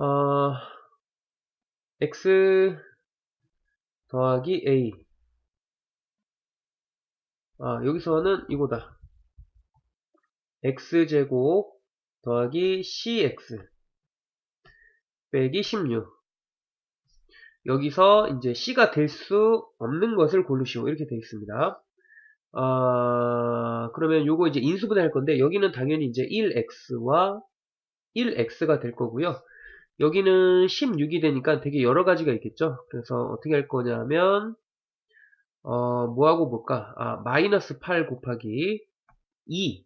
어, x 더하기 a 아, 여기서는 이거다. x제곱 더하기 cx 빼기 16 여기서 이제 c가 될 수 없는 것을 고르시오 이렇게 되어 있습니다. 아, 그러면 요거 이제 인수분해 할 건데 여기는 당연히 이제 1x와 1x가 될 거고요. 여기는 16이 되니까 되게 여러 가지가 있겠죠. 그래서 어떻게 할 거냐면 어, 뭐하고 볼까? 아, 마이너스 8 곱하기 2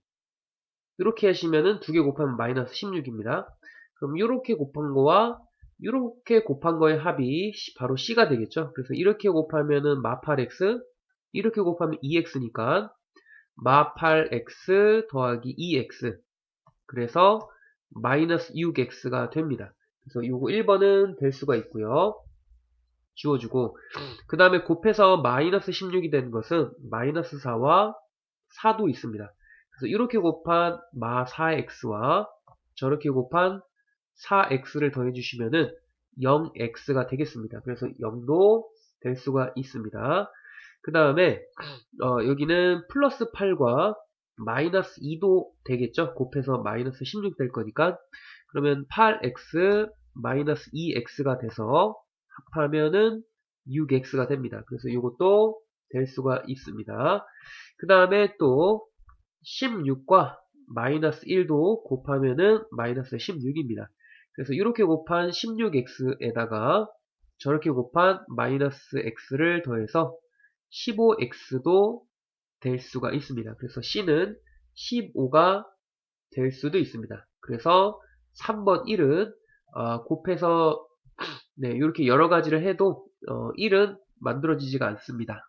이렇게 하시면은 두 개 곱하면 마이너스 16입니다. 그럼 이렇게 곱한 거와 이렇게 곱한 거의 합이 바로 C가 되겠죠. 그래서 이렇게 곱하면은 마 8x 이렇게 곱하면 2x니까 마 8x 더하기 2x 그래서 마이너스 6x가 됩니다. 그래서 요거 1번은 될 수가 있고요. 지워주고 그 다음에 곱해서 마이너스 16이 되는 것은 마이너스 4와 4도 있습니다. 그래서 이렇게 곱한 마 4x와 저렇게 곱한 4x를 더해주시면은 0x가 되겠습니다. 그래서 0도 될 수가 있습니다. 그 다음에 어, 여기는 플러스 8과 마이너스 2도 되겠죠? 곱해서 마이너스 16 될 거니까 그러면 8x 마이너스 2x가 돼서 합하면은 6x가 됩니다. 그래서 이것도 될 수가 있습니다. 그 다음에 또 16과 마이너스 1도 곱하면은 마이너스 16입니다. 그래서 이렇게 곱한 16x에다가 저렇게 곱한 마이너스 x를 더해서 15x도 될 수가 있습니다. 그래서 c는 15가 될 수도 있습니다. 그래서 3번 1은 어, 곱해서 네, 이렇게 여러 가지를 해도 어, 1은 만들어지지가 않습니다.